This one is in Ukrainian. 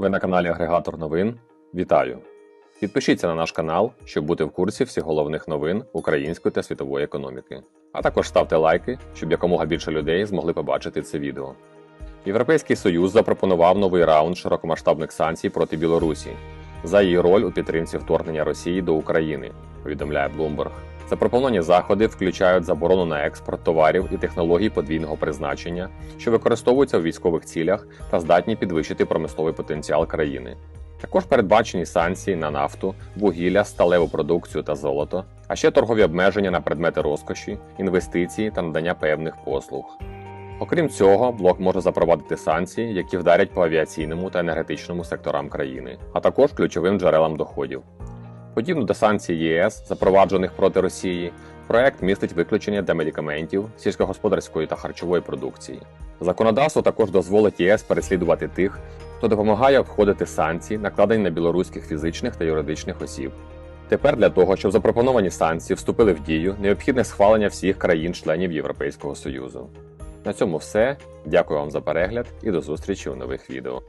Ви на каналі Агрегатор новин. Вітаю! Підпишіться на наш канал, щоб бути в курсі всіх головних новин української та світової економіки. А також ставте лайки, щоб якомога більше людей змогли побачити це відео. Європейський Союз запропонував новий раунд широкомасштабних санкцій проти Білорусі за її роль у підтримці вторгнення Росії до України, повідомляє Bloomberg. Запропоновані заходи включають заборону на експорт товарів і технологій подвійного призначення, що використовуються в військових цілях та здатні підвищити промисловий потенціал країни. Також передбачені санкції на нафту, вугілля, сталеву продукцію та золото, а ще торгові обмеження на предмети розкоші, інвестиції та надання певних послуг. Окрім цього, блок може запровадити санкції, які вдарять по авіаційному та енергетичному секторам країни, а також ключовим джерелам доходів. Подібно до санкцій ЄС, запроваджених проти Росії, проект містить виключення для медикаментів, сільськогосподарської та харчової продукції. Законодавство також дозволить ЄС переслідувати тих, хто допомагає обходити санкції, накладені на білоруських фізичних та юридичних осіб. Тепер для того, щоб запропоновані санкції вступили в дію, необхідне схвалення всіх країн-членів Європейського Союзу. На цьому все. Дякую вам за перегляд і до зустрічі у нових відео.